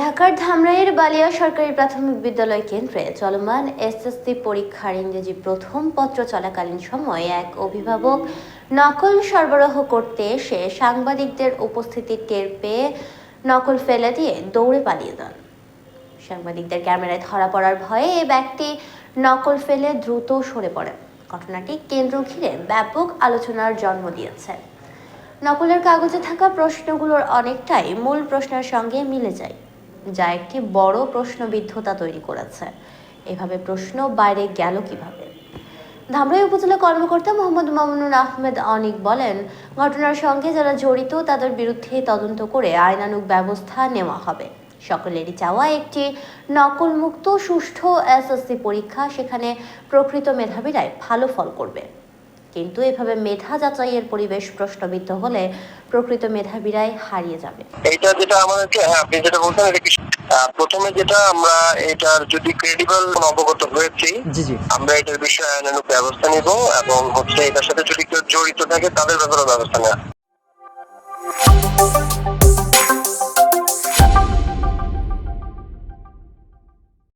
ঢাকার ধামরাইয়ের বালিয়া সরকারি প্রাথমিক বিদ্যালয় কেন্দ্রে চলমান এসএসসি পরীক্ষার ইংরেজি প্রথম পত্র চলাকালীন সময়ে এক অভিভাবক নকল সরবরাহ করতে এসে সাংবাদিকদের উপস্থিতি টের পেয়ে নকল ফেলে দিয়ে দৌড়ে পালিয়ে যান। সাংবাদিকদের ক্যামেরায় ধরা পড়ার ভয়ে এই ব্যক্তি নকল ফেলে দ্রুত সরে পড়েন। ঘটনাটি কেন্দ্র ঘিরে ব্যাপক আলোচনার জন্ম দিয়েছে। নকলের কাগজে থাকা প্রশ্নগুলোর অনেকটাই মূল প্রশ্নের সঙ্গে মিলে যায়। যা একটি বড় প্রশ্নবিদ্ধতা তৈরি করেছে। এভাবে প্রশ্ন বাইরে গেল কীভাবে? ধামরাই উপজেলা কর্মকর্তা মোহাম্মদ মামুনুর আহমেদ অনিক বলেন, ঘটনার সঙ্গে যারা জড়িত তাদের বিরুদ্ধে তদন্ত করে আইনানুগ ব্যবস্থা নেওয়া হবে। সকলেরই চাওয়া একটি নকলমুক্ত, সুষ্ঠু এসএসসি পরীক্ষা, সেখানে প্রকৃত মেধাবীরাই ভালো ফল করবে। কিন্তু এভাবে মেধা যাচাইয়ের পরিবেশ প্রশ্নবিদ্ধ হলে প্রকৃত মেধাবীরাই হারিয়ে যাবে। এটা যেটা আমাদেরকে হ্যাঁ আপনি যেটা বলছেন এটা কি আহ, প্রথমে যেটা আমরা এটার যদি ক্রেডিবল অবগত হয়েছি জি জি। আমরা এটার বিষয়ে আইনানুগ ব্যবস্থা নিব এবং হচ্ছে এটার সাথে যদি কেউ জড়িত থাকে তাদের ব্যাপারে ব্যবস্থা নেওয়া।